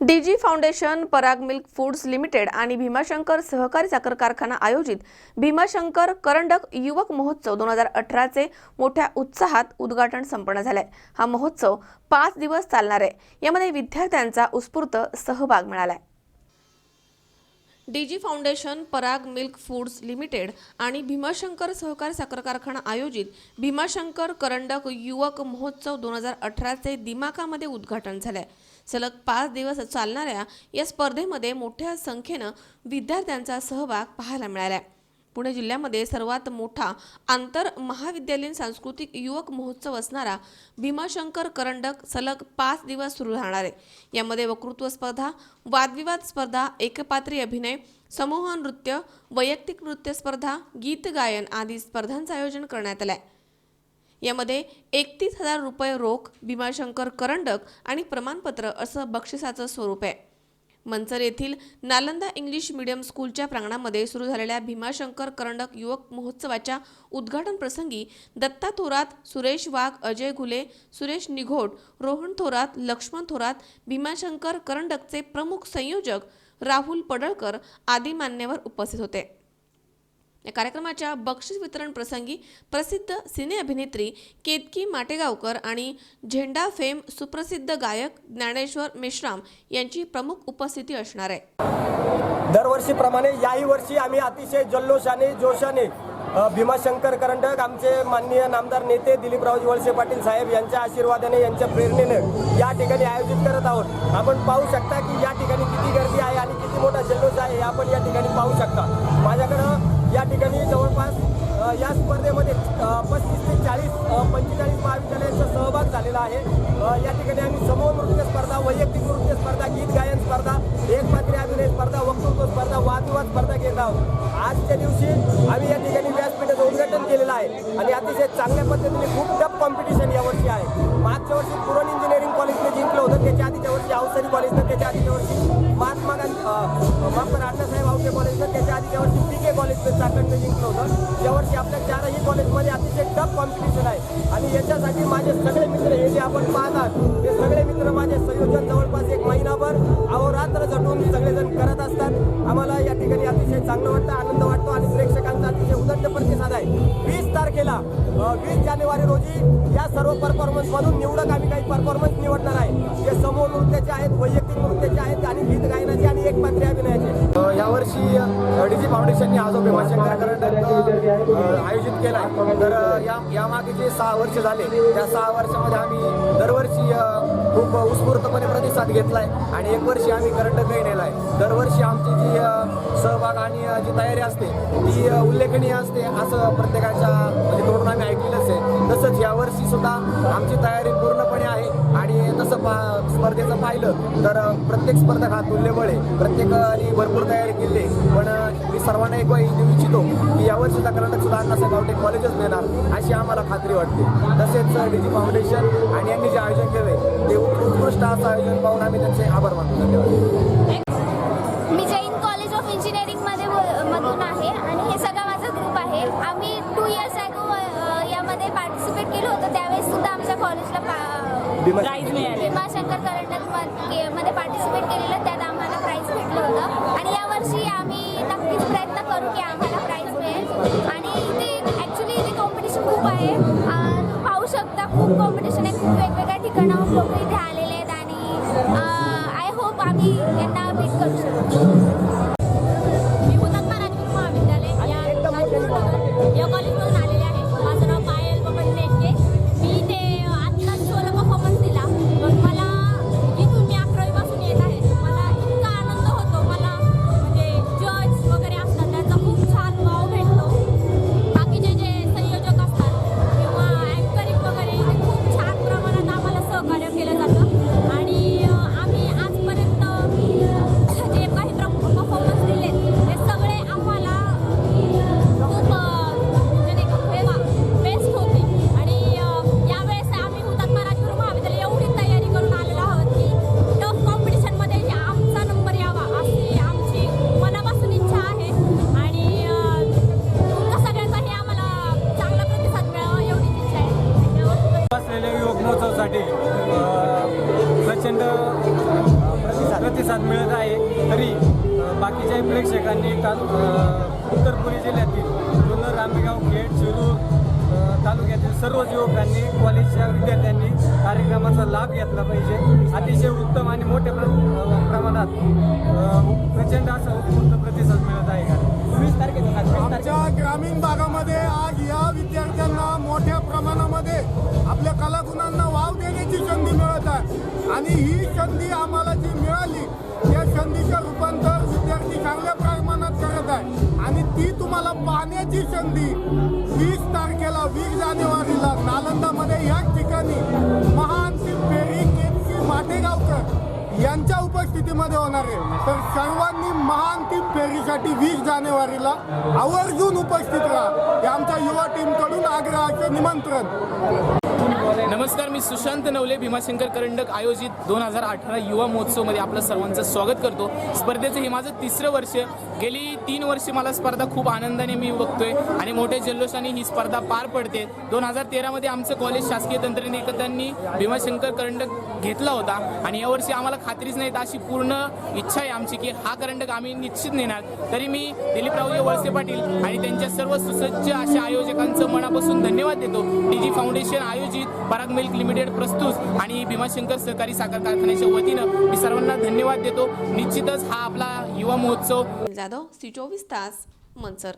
DG foundation Parag milk foods limited आणि भीमाशंकर सहकारी साखर कारखाना आयोजित भीमाशंकर करंडक युवक महोत्सव दोन हजार अठराचे मोठ्या उत्साहात उद्घाटन संपन्न झालंय. हा महोत्सव पाच दिवस चालणार आहे. यामध्ये विद्यार्थ्यांचा उत्स्फूर्त सहभाग मिळालाय. DG foundation Parag milk foods limited आणि भीमाशंकर सहकारी साखर कारखाना आयोजित भीमाशंकर करंडक युवक महोत्सव दोन हजार अठराचे दिमाकामध्ये उद्घाटन झालंय. सलग पाच दिवस चालणाऱ्या या स्पर्धेमध्ये मोठ्या संख्येनं विद्यार्थ्यांचा सहभाग पाहायला मिळाला पुणे जिल्ह्यामध्ये सर्वात मोठा आंतर महाविद्यालयीन सांस्कृतिक युवक महोत्सव असणारा भीमाशंकर करंडक सलग पाच दिवस सुरू राहणार आहे. यामध्ये वक्तृत्व स्पर्धा वादविवाद स्पर्धा एकपात्री अभिनय समूह नृत्य वैयक्तिक नृत्य स्पर्धा गीत गायन आदी स्पर्धांचं आयोजन करण्यात आलं आहे यामध्ये एकतीस हजार रुपये रोख भीमाशंकर करंडक आणि प्रमाणपत्र असं बक्षिसाचं स्वरूप आहे. मंचर येथील नालंदा इंग्लिश मीडियम स्कूलच्या प्रांगणामध्ये सुरू झालेल्या भीमाशंकर करंडक युवक महोत्सवाच्या उद्घाटन प्रसंगी दत्ता थोरात सुरेश वाघ अजय घुले सुरेश निघोट रोहन थोरात लक्ष्मण थोरात भीमाशंकर करंडकचे प्रमुख संयोजक राहुल पडळकर आदी मान्यवर उपस्थित होते. या कार्यक्रमाच्या बक्षीस वितरण प्रसंगी प्रसिद्ध सिने अभिनेत्री केतकी माटेगावकर आणि झेंडा फेम सुप्रसिद्ध गायक ज्ञानेश्वर मेश्राम यांची प्रमुख उपस्थिती असणार आहे. दरवर्षीप्रमाणे याही वर्षी आम्ही अतिशय जल्लोषाने जोशाने भीमाशंकर करंडक आमचे माननीय नामदार नेते दिलीपरावजी वळसे पाटील साहेब यांच्या आशीर्वादाने यांच्या प्रेरणेने या ठिकाणी आयोजित करत आहोत. आपण पाहू शकता की या ठिकाणी किती गर्दी आहे आणि किती मोठा जल्लोष आहे हे आपण या ठिकाणी पाहू शकता. माझ्याकडं या ठिकाणी जवळपास या स्पर्धेमध्ये पस्तीस ते चाळीस पंचेचाळीस महाविद्यालयांचा सहभाग झालेला आहे. या ठिकाणी आम्ही समूह नृत्य स्पर्धा वैयक्तिक नृत्य स्पर्धा गीत गायन स्पर्धा एकपात्री अभिनय स्पर्धा वक्तृत्व स्पर्धा वादविवाद स्पर्धा घेत आहोत. आजच्या दिवशी आम्ही या ठिकाणी व्यासपीठाचं उद्घाटन केलेलं आहे. आणि अतिशय चांगल्या पद्धतीने खूप टफ कॉम्पिटिशन यावर्षी आहे. मागच्या वर्षी पुरण इंजिनिअरिंग कॉलेजने जिंकलं होतं त्याच्या आधीच्या वर्षी अवसरी कॉलेजनं त्याच्या आधीच्या वर्षी के कॉलेजनं त्याच्या आधी वर्षी पी के कॉलेजनं चाकणनं जिंकलं होतं यावर्षी आपल्या चारही कॉलेजमध्ये अतिशय टफ कॉम्पिटिशन आहे. आणि याच्यासाठी माझे सगळे मित्र हे जे आपण पाहतात ते सगळे मित्र माझे संयोजन जवळपास एक महिनाभर अहोरात्र झटून सगळेजण करत असतात. आम्हाला या ठिकाणी अतिशय चांगलं वाटतं आनंद वाटतो आणि प्रेक्षकांचा अतिशय उदंड प्रतिसाद आहे. वीस तारखेला वीस जानेवारी रोजी या सर्व परफॉर्मन्समधून निवडक आम्ही काही परफॉर्मन्स निवडणार आहे. जे समूह नृत्याचे आहेत वैयक्तिक नृत्याचे आहेत आणि गीत गायनाचे आणि एक पात्री अभिनय यावर्षी डीजी फाउंडेशनने हा जो भीमाशंकर करंडक आयोजित केला तर या यामागे जे सहा वर्ष झाले त्या सहा वर्षामध्ये आम्ही दरवर्षी खूप उत्स्फूर्तपणे प्रतिसाद घेतलाय आणि एक वर्षी आम्ही करंडकही नेलाय दरवर्षी आमची जी सहभाग आणि जी तयारी असते ती उल्लेखनीय असते असं प्रत्येकाच्या म्हणजे तोडून आम्ही ऐकलेलंच आहे. तसंच यावर्षी सुद्धा आमची तयारी पूर्णपणे आहे आणि तसं पा स्पर्धेचं पाहिलं तर प्रत्येक स्पर्धक हा तुल्यबळ आहे. प्रत्येकाने भरपूर तयारी केली आहे पण मी सर्वांना एक वाई देऊ इच्छितो की यावर्षीचा कर्नाटक सुद्धा अण्णासाहेब गावटे कॉलेजच नेणार अशी आम्हाला खात्री वाटते. तसेच डीजी फाउंडेशन आणि यांनी जे आयोजन केलंय ते उत्कृष्ट असं आयोजन पाहून आम्ही त्यांचे आभार मानतो. धन्यवाद. मी जैन कॉलेज ऑफ इंजिनिअरिंगमध्ये ब- मधून आहे आणि हे सगळा माझा ग्रुप आहे. आम्ही टू इयर्स ॲगो यामध्ये पार्टिसिपेट केलं होतं. त्यावेळेस सुद्धा आमच्या कॉलेजला प्राईज मिळाले भीमाशंकर करंडक म- मध्ये पार्टिसिपेट केलेलं. त्यात आम्हाला प्राईज भेटलं होतं वर्षी आम्ही नक्कीच प्रयत्न करू की आम्हाला प्राईज मिळेल. आणि इथे ॲक्च्युली इथे कॉम्पिटिशन खूप आहे. पाहू शकता खूप कॉम्पिटिशन आहे. खूप वेगवेगळ्या ठिकाणाहून लोक इथे आलेले आहेत आणि आय होप आम्ही यांना बीट करू शकतो प्रतिसाद मिळत आहे. तरी बाकीच्याही प्रेक्षकांनी काल उत्तरपुरी जिल्ह्यातील जुन्नर रामेगाव खेड शिरूर तालुक्यातील सर्वच युवकांनी कॉलेजच्या विद्यार्थ्यांनी कार्यक्रमाचा लाभ घेतला पाहिजे. अतिशय उत्तम आणि मोठ्या प्र प्रमाणात प्रचंड असा उत्तम प्रतिसाद मिळत आहे. का वीस तारखेचा ग्रामीण भागामध्ये प्रमाणामध्ये आपल्या कलागुणांना वाव देण्याची संधी मिळत आहे. आणि ही संधी आम्हाला जी मिळाली त्या संधीचं रूपांतर विद्यार्थी चांगल्या प्रमाणात करत आहे. आणि ती तुम्हाला पाहण्याची संधी वीस तारखेला वीस जानेवारीला नालंदामध्ये याच ठिकाणी यांच्या उपस्थितीमध्ये होणार आहे. तर सर्वांनी महाअंतिम फेरीसाठी वीस जानेवारीला आवर्जून उपस्थित राहा. हे आमच्या युवा टीमकडून आग्रहाचे निमंत्रण. नमस्कार मी सुशांत नवले भीमाशंकर करंडक आयोजित दोन हजार अठरा युवा महोत्सवमध्ये आपलं सर्वांचं स्वागत करतो. स्पर्धेचं हे माझं तिसरं वर्ष गेली तीन वर्षे मला स्पर्धा खूप आनंदाने मी बघतोय आणि मोठ्या जल्लोषाने ही स्पर्धा पार पडते. दोन हजार तेरामध्ये आमचं कॉलेज शासकीय तंत्रनिकेतननी भीमाशंकर करंडक घेतला होता आणि यावर्षी आम्हाला खात्रीच नाही तर अशी पूर्ण इच्छा आहे आमची की हा करंडक आम्ही निश्चित नेणार. तरी मी दिलीपरावजी वळसे पाटील आणि त्यांच्या सर्व सुसज्ज अशा आयोजकांचं मनापासून धन्यवाद देतो. डी जी फाउंडेशन आयोजित पराग मिल्क लिमिटेड प्रस्तुत आणि भीमाशंकर सहकारी साखर कारखान्याच्या वतीनं मी सर्वांना धन्यवाद देतो. निश्चितच हा आपला युवा महोत्सव जाधव सी चोवीस तास मनसर.